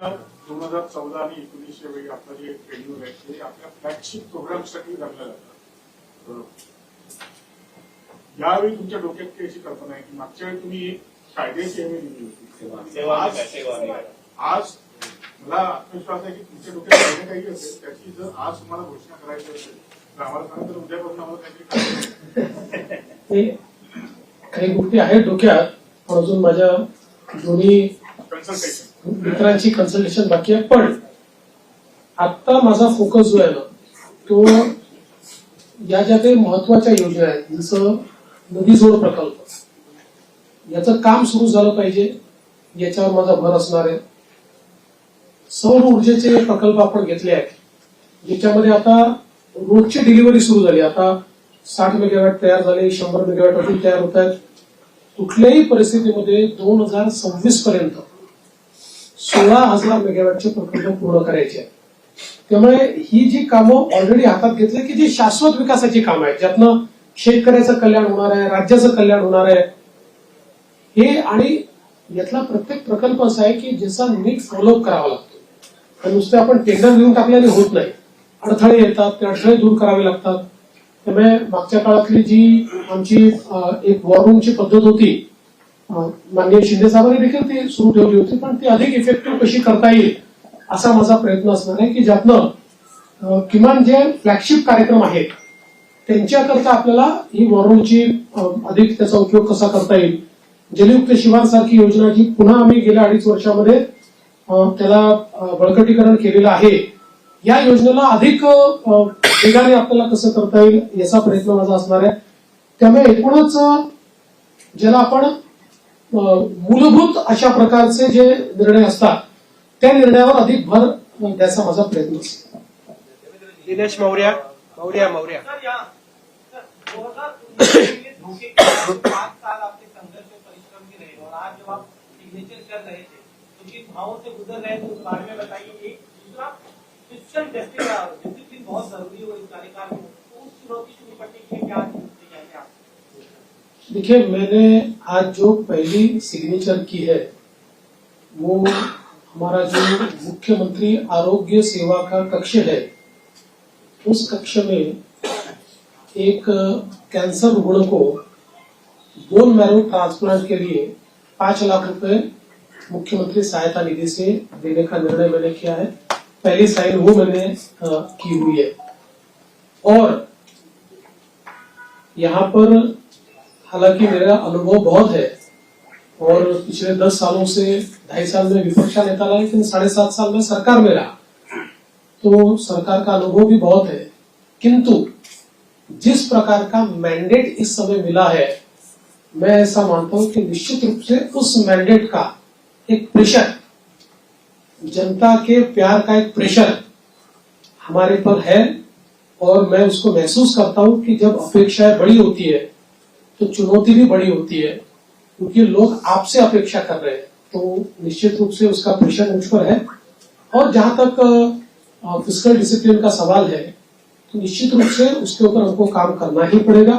दोन हजार चौदा आणि एकोणीसच्या वेळी आपलं जे ट्रेनिंग आहे ते आपल्या फ्लॅगशिप प्रोग्रामसाठी गणलं जातं. यावेळी तुमच्या डोक्यात काही अशी कल्पना आहे की मागच्या वेळी तुम्ही कायद्याची हमी दिली होती? सेवा आज मला आत्मविश्वास आहे की तुमच्या डोक्यात काही काही असेल त्याची जर आज तुम्हाला घोषणा करायची असेल तर आम्हाला सांगा तर उद्यापासून आम्हाला काहीतरी काही गोष्टी आहेत डोक्यात पण अजून माझ्या दोन्ही मित्रांची कन्सल्टेशन बाकी आहे. पण आता माझा फोकस जो आहे ना तो या ज्या काही महत्त्वाच्या योजना आहेत जसं नदी जोड प्रकल्प याचं काम सुरू झालं पाहिजे याच्यावर माझा भर असणार आहे. सौर ऊर्जेचे प्रकल्प आपण घेतले आहेत ज्याच्यामध्ये आता रोजची डिलिव्हरी सुरू झाली. आता साठ मेगावॅट तयार झाले शंभर मेगावॅट अजून तयार होत आहेत. कुठल्याही परिस्थितीमध्ये दोन हजार सव्वीस पर्यंत सोळा हजार मेगावॅटचे प्रकल्प पूर्ण करायचे. त्यामुळे ही जी कामं ऑलरेडी हातात घेतली की जी शाश्वत विकासाची कामं आहेत ज्यातनं शेतकऱ्याचं कल्याण होणार आहे राज्याचं कल्याण होणार आहे. हे आणि यातला प्रत्येक प्रकल्प असा आहे की ज्याचा नीट फॉलोअप करावा लागतो. आणि नुसते आपण टेंडर घेऊन टाकल्याने होत नाही. अडथळे येतात ते अडथळे दूर करावे लागतात. त्यामुळे मागच्या काळातली जी आमची एक एक वॉररूमची पद्धत होती माननीय शिंदे साहेबांनी देखील ती सुरू ठेवली होती पण ती अधिक इफेक्टिव्ह कशी करता येईल असा माझा प्रयत्न असणार आहे की ज्यातनं किमान जे फ्लॅगशिप कार्यक्रम आहेत त्यांच्याकरता आपल्याला ही वॉरूमची अधिक त्याचा उपयोग कसा करता येईल? जलयुक्त शिवारसारखी योजना जी पुन्हा आम्ही गेल्या अडीच वर्षामध्ये त्याला बळकटीकरण केलेलं आहे या योजनेला अधिक वेगाने आपल्याला कसं करता येईल याचा प्रयत्न माझा असणार आहे. त्यामुळे एकूणच ज्याला आपण मूलभूत अशा प्रकारचे जे निर्णय असतात अधिक भर द्यायचा माझा प्रयत्न असतो दिनेश मौर्या मौर्या मौर्या. बहुत ज़रूरी हो इस कार्यकाल में? उस चुनौती से निपटने के लिए क्या देखिए, मैंने आज जो पहली सिग्नेचर की है, वो हमारा जो मुख्यमंत्री आरोग्य सेवा का कक्ष है, उस कक्ष में एक कैंसर रुग्ण को बोन मैरो ट्रांसप्लांट के लिए पाँच लाख रुपए मुख्यमंत्री सहायता निधि से देने का निर्णय मैंने किया है। पहली साइन वो मैंने की हुई है। और यहाँ पर हालाँकि मेरा अनुभव बहुत है और पिछले दस सालों से, ढाई साल में विपक्ष का नेता रहा, लेकिन साढ़े सात साल में सरकार में रहा। तो सरकार का अनुभव भी बहुत है। किंतु जिस प्रकार का मैंडेट इस समय मिला है, मैं ऐसा मानता हूँ कि निश्चित रूप से उस मैंडेट का एक प्रेशर जनता के प्यार का एक प्रेशर हमारे पर है और मैं उसको महसूस करता हूँ कि जब अपेक्षाएँ बड़ी होती है तो चुनौती भी बड़ी होती है, क्योंकि लोग आपसे अपेक्षा कर रहे हैं। तो निश्चित रूप से उसका प्रेशर मुझ पर है। और जहाँ तक फ़िज़िकल डिसिप्लिन का सवाल है तो निश्चित रूप से उसके ऊपर हमको काम करना ही पड़ेगा,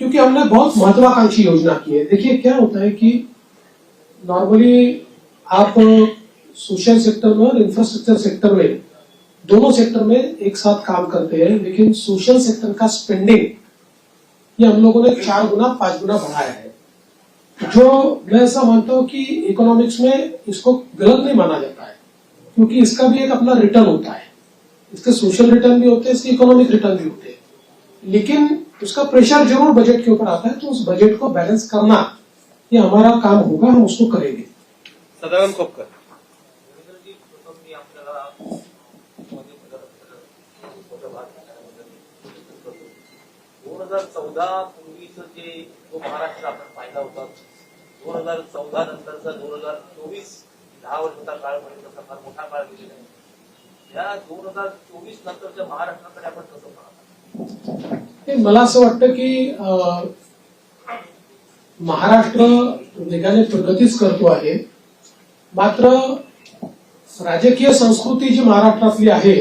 क्योंकि हमने बहुत महत्वाकांक्षी योजना की है। देखिए, क्या होता है कि नॉर्मली आप सोशल सेक्टर में और इंफ्रास्ट्रक्चर सेक्टर में, दोनों सेक्टर में एक साथ काम करते हैं, लेकिन सोशल सेक्टर का स्पेंडिंग ये हम लोगों ने चार गुना पाँच गुना बढ़ाया है। जो मैं ऐसा मानता हूँ कि इकोनॉमिक्स में इसको गलत नहीं माना जाता है क्योंकि इसका भी एक अपना रिटर्न होता है। इसके सोशल रिटर्न भी होते हैं इसके इकोनॉमिक रिटर्न भी होते हैं। लेकिन उसका प्रेशर ज़रूर बजट के ऊपर आता है तो उस बजट को बैलेंस करना ये हमारा काम होगा हम उसको करेंगे। सदानंद खोपकर। दोन हजार चौदा पूर्वीचं जे जो महाराष्ट्र आपण पाहिला होता दोन हजार चौदा नंतरचा दोन हजार चोवीस दहा वर्षाचा काळ फार मोठा काळ गेलेला आहे. या दोन हजार चोवीस नंतरच्या महाराष्ट्राकडे आपण कसं पाहतो? हे मला असं वाटतं की अं, महाराष्ट्र वेगाने प्रगतीच करतो आहे. मात्र राजकीय संस्कृती जी महाराष्ट्रातली आहे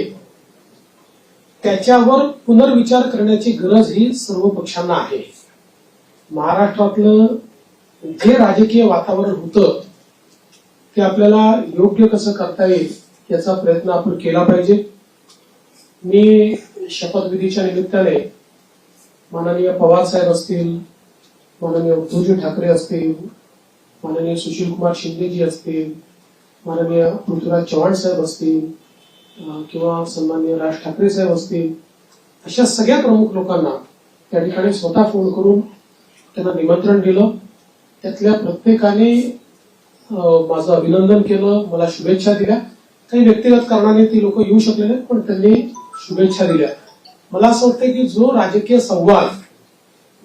त्याच्यावर पुनर्विचार करण्याची गरज ही सर्व पक्षांना आहे. महाराष्ट्रातलं जे राजकीय वातावरण होतं ते आपल्याला योग्य कसं करता येईल याचा प्रयत्न आपण केला पाहिजे. मी शपथविधीच्या निमित्ताने माननीय पवार साहेब असतील माननीय उद्धवजी ठाकरे असतील माननीय सुशीलकुमार शिंदेजी असतील माननीय पृथ्वीराज चव्हाण साहेब असतील किंवा सन्मान्य राज ठाकरे साहेब असतील अशा सगळ्या प्रमुख लोकांना त्या ठिकाणी स्वतः फोन करून त्यांना निमंत्रण दिलं. त्यातल्या प्रत्येकाने माझं अभिनंदन केलं मला शुभेच्छा दिल्या. काही व्यक्तिगत कारणाने ती लोक येऊ शकले नाहीत पण त्यांनी शुभेच्छा दिल्या. मला असं वाटतं की जो राजकीय संवाद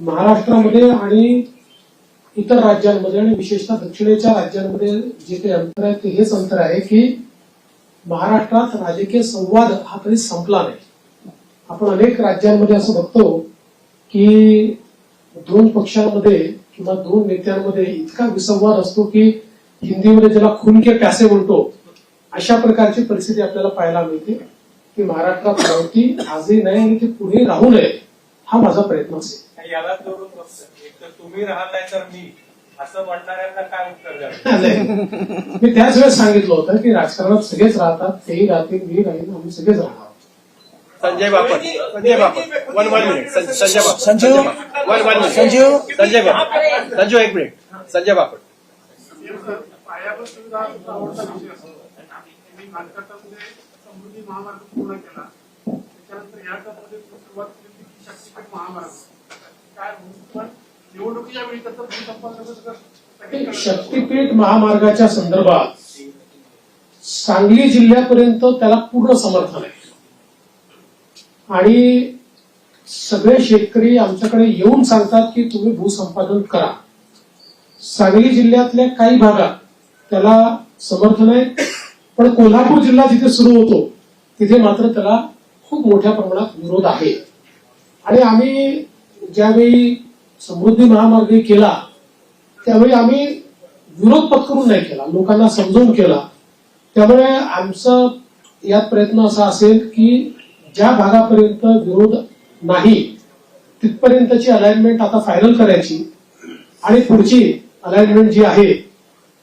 महाराष्ट्रामध्ये आणि इतर राज्यांमध्ये आणि विशेषतः दक्षिणेच्या राज्यांमध्ये जे काही अंतर आहे ते हेच अंतर आहे की महाराष्ट्रात राजकीय संवाद हा कधी संपला नाही. आपण अनेक राज्यांमध्ये असं बघतो की दोन पक्षांमध्ये किंवा दोन नेत्यांमध्ये इतका विसंवाद असतो की हिंदीमध्ये ज्याला खून के प्यासे म्हणतो अशा प्रकारची परिस्थिती आपल्याला पाहायला मिळते. की महाराष्ट्रात नव्हती आजही नाही आणि ते पुढे राहू नये हा माझा प्रयत्न असेल याला जोडून एक तर तुम्ही राहताय तर मी. असं म्हणणाऱ्यांना काय उत्तर. मी त्याच वेळेस सांगितलं होतं की राजकारणात सगळेच राहतात तेही राहतील मी राहील आम्ही सगळेच राहणार. Sanjay Bapat. Sanjay Bapat. One one minute Sanjay Bapat Sanju one one minute Sanju Sanjay Bapat. Sanju एक मिनिट संजय बापट. पायाभूत सुविधा आवडता विषय असतो मी नाटकामध्ये समृद्धी महामार्ग पूर्ण केला त्याच्यानंतर या टप्प्यामध्ये सुरुवात केली की शक्तीपीठ महामार्ग. काय होईल? पण निवडणुकीच्या वेळी त्याचं भूसंपादनाचं शक्तीपीठ महामार्गाच्या संदर्भात सांगली जिल्ह्यापर्यंत त्याला पूर्ण समर्थन आहे. आणि सगळे शेतकरी आमच्याकडे येऊन सांगतात की तुम्ही भूसंपादन करा. सांगली जिल्ह्यातल्या काही भागात त्याला समर्थन आहे. पण कोल्हापूर जिल्हा जिथे सुरू होतो तिथे मात्र त्याला खूप मोठ्या प्रमाणात विरोध आहे. आणि आम्ही ज्यावेळी समृद्धी महामार्ग केला त्यावेळी आम्ही विरोध पत्करून नाही केला लोकांना समजून केला. त्यामुळे आमचा यात प्रयत्न असा असेल की ज्या भागापर्यंत विरोध नाही तिथपर्यंतची अलाइनमेंट आता फायनल करायची आणि पुढची अलाइनमेंट जी आहे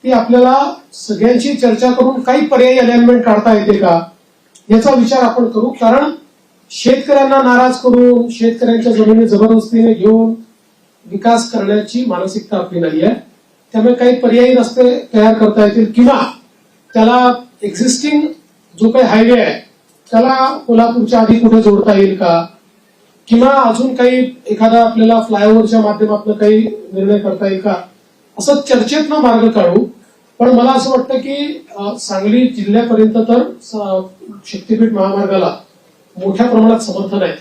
ती आपल्याला सगळ्यांशी चर्चा करून काही पर्यायी अलाइनमेंट काढता येते का याचा विचार आपण करू. कारण शेतकऱ्यांना नाराज करून शेतकऱ्यांच्या जमिनी जबरदस्तीने घेऊन विकास करण्याची मानसिकता आपली नाही आहे त्यामुळे काही पर्यायी रस्ते तयार करता येतील किंवा त्याला एक्झिस्टिंग जो काही हायवे आहे त्याला कोल्हापूरच्या आधी कुठे जोडता येईल का? किंवा अजून काही एखादा आपल्याला फ्लायओव्हरच्या माध्यमातून काही निर्णय करता येईल का? असं चर्चेतनं मार्ग काढू. पण मला असं वाटतं की सांगली जिल्ह्यापर्यंत तर शक्तीपीठ महामार्गाला मोठ्या प्रमाणात समर्थन आहे.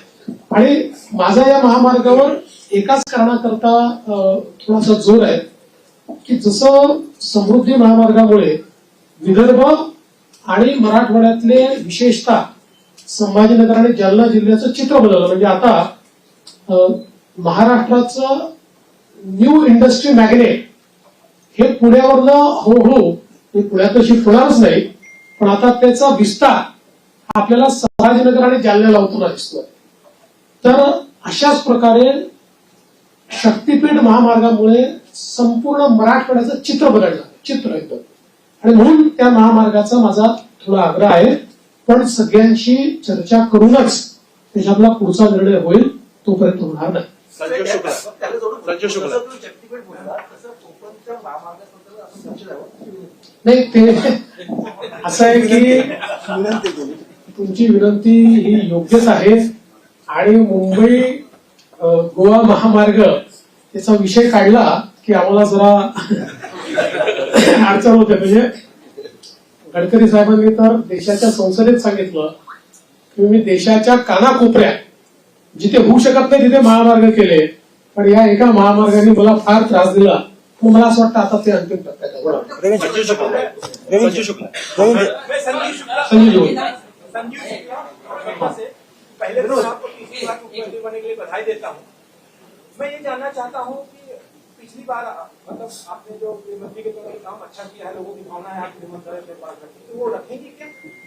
आणि माझा या महामार्गावर एकाच कारणाकरता अं, थोडासा जोर आहे की जसं समृद्धी महामार्गामुळे विदर्भ आणि मराठवाड्यातले विशेषतः संभाजीनगर आणि जालना जिल्ह्याचं चित्र बदललं. म्हणजे आता अं, महाराष्ट्राचं न्यू इंडस्ट्री मॅग्नेट हे पुण्यावरनं हळूहळू हे पुण्यात शिफ्ट होणारच नाही पण आता त्याचा विस्तार आपल्याला संभाजीनगर आणि जालन्याला होताना दिसतोय. तर अशाच प्रकारे शक्तीपीठ महामार्गामुळे संपूर्ण मराठवाड्याचं चित्र बदललं चित्र एकदम. आणि म्हणून त्या महामार्गाचा माझा थोडा आग्रह आहे. पण सगळ्यांशी चर्चा करूनच त्याच्यातला पुढचा निर्णय होईल तोपर्यंत होणार नाही. द्यावं नाही ते असं आहे की तुमची विनंती ही योग्यच आहे. आणि मुंबई गोवा महामार्ग याचा विषय काढला की आम्हाला जरा अडचण होते. म्हणजे गडकरी साहेबांनी तर देशाच्या संसदेत सांगितलं की मी देशाच्या कानाकोपऱ्यात जिथे होऊ शकत नाही तिथे महामार्ग केले. पण या एका महामार्गाने मला फार त्रास दिला. मग मला असं वाटतं आता ते अंतिम टप्प्यात संजीव से आपको मुख्यमंत्री बनने के लिए बधाई देता हूँ। मैं ये जानना चाहता हूँ कि पिछली बार मतलब आपने जो गृहमंत्री के तौर पर काम अच्छा किया है लोगों की भावना है आप गृहमंत्रालय के पास रखी तो वो रखेंगे क्या?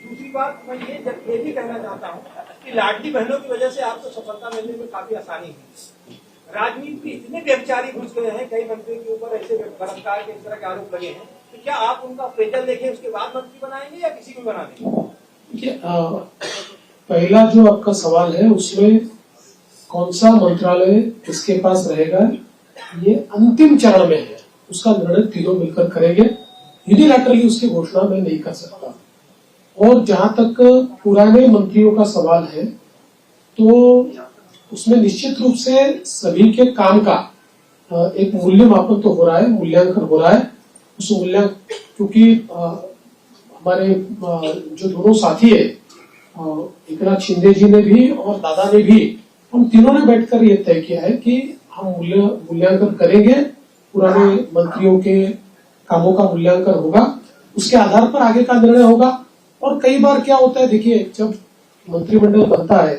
दूसरी बात मैं ये ये भी कहना चाहता हूँ कि लाडली बहनों की वजह से आपको सफलता मिलने में काफ़ी आसानी हुई। राजनीति में इतने व्यभिचारी घुस गए हैं कई मंत्रियों के ऊपर ऐसे बलात्कार के इस तरह के आरोप लगे हैं तो क्या आप उनका अप्रेजल देखें उसके बाद मंत्री बनाएँगे या किसी को बना देंगे? पहला जो आपका सवाल है, उसमें कौन सा मंत्रालय किसके पास रहेगा? ये अंतिम चरण में है। उसका निर्णय तीनों मिलकर करेंगे। यूनिलैटरली उसकी घोषणा मैं नहीं कर सकता। और जहाँ तक पुराने मंत्रियों का सवाल है तो उसमें निश्चित रूप से सभी के काम का एक मूल्य मापन तो हो रहा है, मूल्यांकन हो रहा है। उस मूल्यांकन क्योंकि हमारे जो दोनों साथी है अ, एकनाथ शिंदे जी ने भी और दादा ने भी हम तीनों ने बैठकर ये तय किया है कि हम मूल्य मूल्यांकन करेंगे पुराने मंत्रियों के कामों का मूल्यांकन होगा उसके आधार पर आगे का निर्णय होगा। और कई बार क्या होता है देखिए जब मंत्रिमंडल बनता है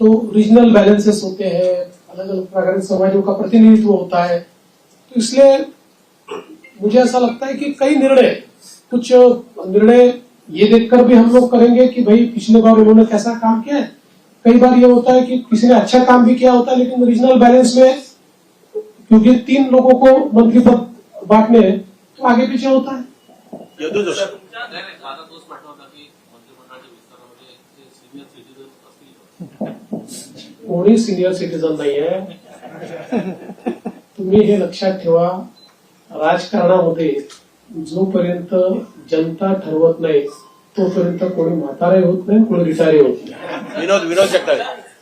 तो रीजनल बैलेंसेस होते हैं अलग अलग प्रकार के समाजों का प्रतिनिधित्व होता है। तो इसलिए मुझे ऐसा लगता है कि कई निर्णय कुछ निर्णय ये देखकर भी हम लोग करेंगे कि भाई पिछले बार उन्होंने कैसा काम किया है? कई बार ये होता है कि किसी ने अच्छा काम भी किया होता है लेकिन रीजनल बैलेंस में क्योंकि तीन लोगों को मंत्री पद बांटने हैं, तो आगे पीछे होता है। नाही नाही सिनियर सिटीजन कोणी सिनियर सिटीजन नाहीये तुम्ही हे लक्षात ठेवा। राजकारणामध्ये जोपर्यंत जनता ठरवत नाही तोपर्यंत कोणी म्हातारे होत नाही कोणी रिटायरी होत नाही. विनोद विनोद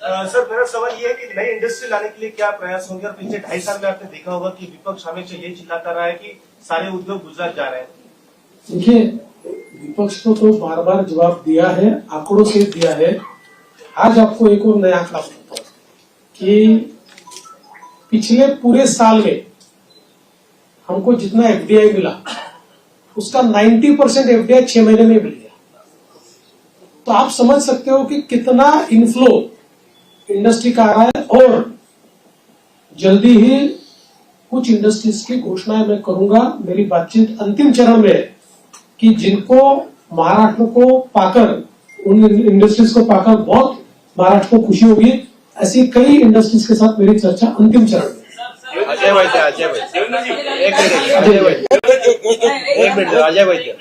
अ, सर मेरा सवाल ये है कि नई इंडस्ट्री लाने के लिए क्या प्रयास होंगे? और पिछले ढाई साल में आपने देखा होगा कि विपक्ष हमेशा ये चिल्लाता रहा है कि सारे उद्योग गुजरात जा रहे हैं। देखिए विपक्ष को तो बार बार जवाब दिया है आंकड़ों से दिया है। आज आपको एक और नया आंकड़ा बताता हूँ कि पिछले पूरे साल में हमको जितना एफडीआई मिला उसका 90 परसेंट एफडीआई छह महीने में मिल गया तो आप समझ सकते हो कि कितना इनफ्लो इंडस्ट्री का आ रहा है और जल्दी ही कुछ इंडस्ट्रीज़ की घोषणाएँ मैं करूँगा मेरी बातचीत अंतिम चरण में कि जिनको महाराष्ट्र को पाकर, उन इंडस्ट्रीज़ को पाकर बहुत महाराष्ट्र को खुशी होगी, ऐसी कई इंडस्ट्रीज़ के साथ मेरी चर्चा अंतिम चरण में। अजय वैद्य अजय वैद्य. एक मिनिट अजय वैद्य. एक मिनिट अजय वैद्य.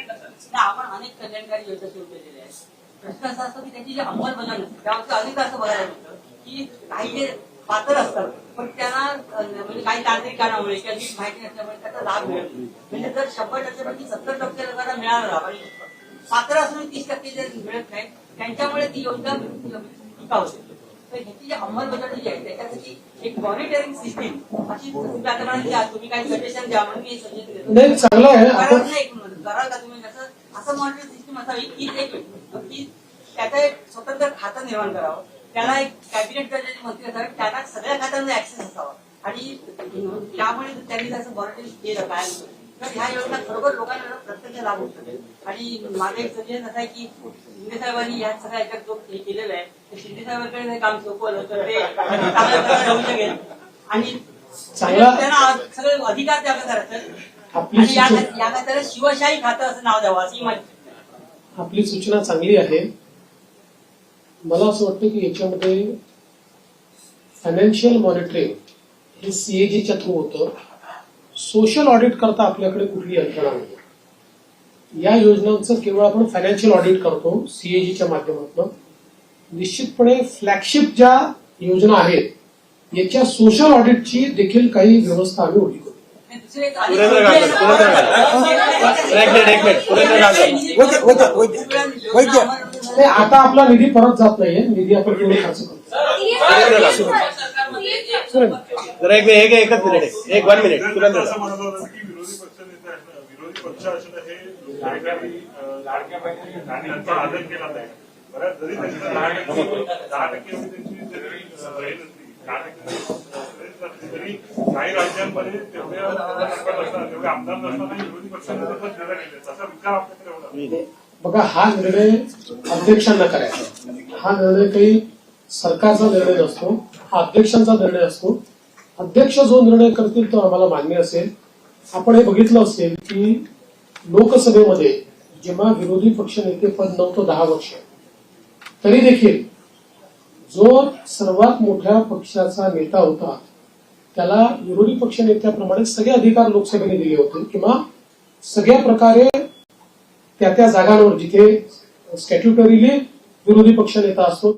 आपण अनेक कल्याणकारी योजना सुरू केलेल्या आहेत. प्रश्न असा असतो की त्याची जी अंमलबजावणी असते त्यावरती अनेक असं बघायला मिळतं की काही जे पात्र असतात पण त्यांना म्हणजे काही तांत्रिक कारणामुळे किंवा नीट माहिती नसल्यामुळे त्याचा लाभ मिळत नाही. म्हणजे जर शंभर टक्क्यापैकी सत्तर टक्के लोकांना मिळाला लाभ आणि पात्र असून तीस टक्के जर मिळत नाही त्यांच्यामुळे ती योजना टिकाऊ होते तर ह्याची जी अंमलबजावणी जी आहे त्याच्यासाठी एक मॉनिटरिंग सिस्टीम अशी तुम्ही आता म्हणाल द्या तुम्ही काही सजेशन द्या म्हणून मी सजेशन देतो. नाही चांगलं आहे. कराल आपण नाही म्हणून. कराल का तुम्ही? जसं असं मॉनिटरिंग सिस्टम असावी की एक की त्याचं एक स्वतंत्र खातं निर्माण करावं. त्याला एक कॅबिनेट दर्जाचे मंत्री असावे त्यांना सगळ्या खात्यांना ऍक्सेस असावा. आणि त्यामुळे त्यांनी जसं मॉनिटरिंग केलं काय तर ह्या योजना खरोखर लोकांना प्रत्यक्ष लाभ शकेल आणि माझं एक सजेशन असं आहे की शिंदे साहेबांनी या सगळ्या याच्यात जो हे केलेलं आहे शिंदे साहेबांकडे हे काम सोपवलं तर ते चांगल्या प्रकारे होऊ शकेल. आणि त्यांना सगळे अधिकार करायचं आणि या सूचना या खात्याला शिवशाही खातं असं नाव द्यावं अशी माझी आपली सूचना चांगली आहे. मला असं वाटतं की याच्यामध्ये फायनान्शियल मॉनिटरिंग हे सीएजीच्या थ्रू होतं. सोशल ऑडिट करता आपल्याकडे कुठली यंत्रणा नाही. या योजनांचं केवळ आपण फायनान्शियल ऑडिट करतो सीएजीच्या माध्यमातून. निश्चितपणे फ्लॅगशिप ज्या योजना आहेत याच्या सोशल ऑडिटची देखील काही व्यवस्था आम्ही उभी करू सुरेंद्र नाही, आता आपला निधी परत जात नाहीये. निधी आपण तेवढे खर्च करतो. जरा एक मिनिट एक एकच मिनिट. एक वन मिनिट विरोधी पक्ष असणं हे लाडक्या आदर केला जाईल बऱ्याच जरी दहा टक्के तरी काही राज्यांमध्ये तेवढे सरकार नसताना तेवढे आमदार नसताना विरोधी पक्षाने विचार आपल्याकडे एवढा बघा हा निर्णय अध्यक्षांना करायचा हा निर्णय काही सरकारचा निर्णय नसतो हा अध्यक्षांचा निर्णय असतो. अध्यक्ष जो निर्णय करतील तो आम्हाला मान्य असेल. आपण हे बघितलं असेल की लोकसभेमध्ये जेव्हा विरोधी पक्ष नेते पद नव्हतं दहा वर्ष तरी देखील जो सर्वात मोठ्या पक्षाचा नेता होता त्याला विरोधी पक्ष नेत्याप्रमाणे सगळे अधिकार लोकसभेने दिले होते. किंवा सगळ्या प्रकारे त्या त्या जागांवर जिथे स्टॅट्युटरीली विरोधी पक्ष नेता असतो